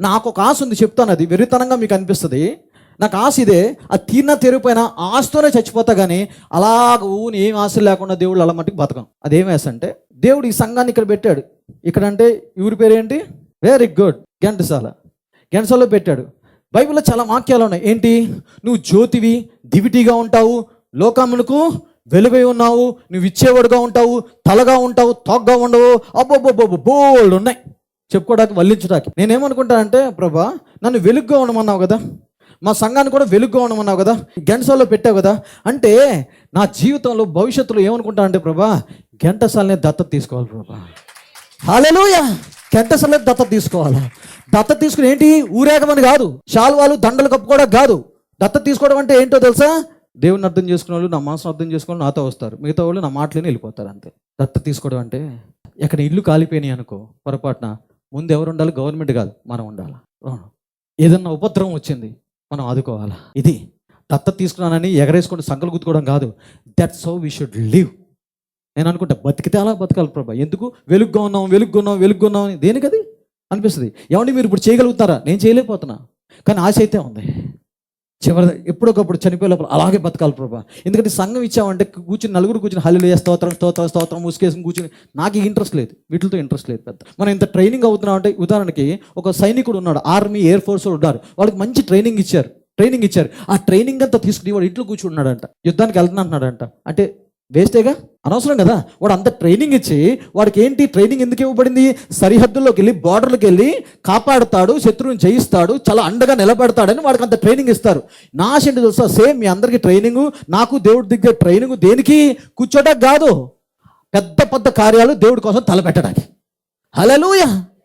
నాకు ఒక ఆశ ఉంది చెప్తాను అది. వెరితనంగా మీకు అనిపిస్తుంది. నాకు ఆశ ఇదే ఆ తీర్న తెరిపోయిన ఆశతోనే చచ్చిపోతా కానీ అలాగ ఊని ఏం ఆశ లేకుండా దేవుడు అలా మట్టుకు బతకం అదేం ఆశ అంటే దేవుడు ఈ సంఘాన్ని ఇక్కడ పెట్టాడు. ఇక్కడ అంటే ఊరి పేరు ఏంటి వెరీ గుడ్ ఘంటసాల. ఘంటసాలలో పెట్టాడు. బైబిల్లో చాలా వాక్యాలు ఉన్నాయి. ఏంటి? నువ్వు జ్యోతివి దివిటీగా ఉంటావు. లోకమునకు వెలుగై ఉన్నావు. నువ్వు ఇచ్చేవాడుగా ఉంటావు. తలగా ఉంటావు. తొగ్గా ఉండవు. అబ్బో బోల్డ్ ఉన్నాయి. చెప్పుకోవడానికి వల్లించడానికి. నేనేమనుకుంటానంటే ప్రభా నన్ను వెలుగ్గా ఉండమన్నావు కదా. మా సంఘాన్ని కూడా వెలుగ్గా ఉండమన్నావు కదా. గంటసాల్లో పెట్టావు కదా. అంటే నా జీవితంలో భవిష్యత్తులో ఏమనుకుంటానంటే ప్రభా గంటసాలనే దత్తత తీసుకోవాలి ప్రభా. హాలెలూయ గంటసాలనే దత్తత తీసుకోవాలి. దత్తత తీసుకుని ఏంటి? ఊరేగమని కాదు. శాల్వాలు దండలు కప్పుకోవడం కాదు. దత్తత తీసుకోవడం అంటే ఏంటో తెలుసా? దేవుని అర్థం చేసుకునే వాళ్ళు నా మనసును అర్థం చేసుకుని నాతో వస్తారు. మిగతా వాళ్ళు నా మాటలేని వెళ్ళిపోతారు అంతే. దత్త తీసుకోవడం అంటే ఎక్కడ ఇల్లు కాలిపోయినాయి అనుకో పొరపాటున ముందు ఎవరు ఉండాలి గవర్నమెంట్ కాదు. మనం ఉండాలి? ఏదన్నా ఉపద్రవం వచ్చింది మనం ఆదుకోవాలా? ఇది దత్త తీసుకున్నానని ఎగరేసుకుంటూ సంకలు గుద్దుకోవడం కాదు. That's how we should live నేను అనుకుంటా బతికితే అలా బతకాలి ప్రభా. ఎందుకు? వెలుగ్గా ఉన్నాం వెలుగ్గా ఉన్నాం వెలుగ్గా ఉన్నాం అని. దేనికది? అనిపిస్తుంది. ఏమండి మీరు ఇప్పుడు చేయగలుగుతారా నేను చేయలేకపోతున్నా. కానీ ఆశ అయితే ఉంది. చివరి ఎప్పుడొకప్పుడు చనిపోయే లోపల అలాగే బతకాలి ప్రభా. ఎందుకంటే సంఘం ఇచ్చామంటే కూర్చుని నలుగురు కూర్చుని హల్లు స్తోత్రం స్తోత్రం స్తోత్రం ముసుకేసుకుని కూర్చుని నాకు ఇంట్రెస్ట్ లేదు. వీటితో ఇంట్రెస్ట్ లేదు పెద్ద. మనం ఇంత ట్రైనింగ్ అవుతున్నాం అంటే ఉదాహరణకి ఒక సైనికుడు ఉన్నాడు ఆర్మీ ఎయిర్ ఫోర్స్ ఉన్నారు. వాళ్ళకి మంచి ట్రైనింగ్ ఇచ్చారు. ట్రైనింగ్ ఇచ్చారు. ఆ ట్రైనింగ్ అంతా తీసుకుని వాడు ఇంట్లో కూర్చున్నాడంట యుద్ధానికి వెళ్తున్నాడంట అంటే వేస్టేగా అనవసరం కదా? వాడు అంత ట్రైనింగ్ ఇచ్చి వాడికి ఏంటి ట్రైనింగ్ ఎందుకు ఇవ్వబడింది? సరిహద్దుల్లోకి వెళ్ళి బార్డర్లకు వెళ్ళి కాపాడుతాడు శత్రువుని జయిస్తాడు చాలా అండగా నిలబడతాడని వాడికి అంత ట్రైనింగ్ ఇస్తారు. నా తెలుసా? సేమ్ మీ అందరికీ ట్రైనింగ్ నాకు దేవుడి దగ్గర ట్రైనింగ్ దేనికి? కూర్చోటానికి కాదు. పెద్ద పెద్ద కార్యాలు దేవుడి కోసం తలపెట్టడానికి. హలలుయ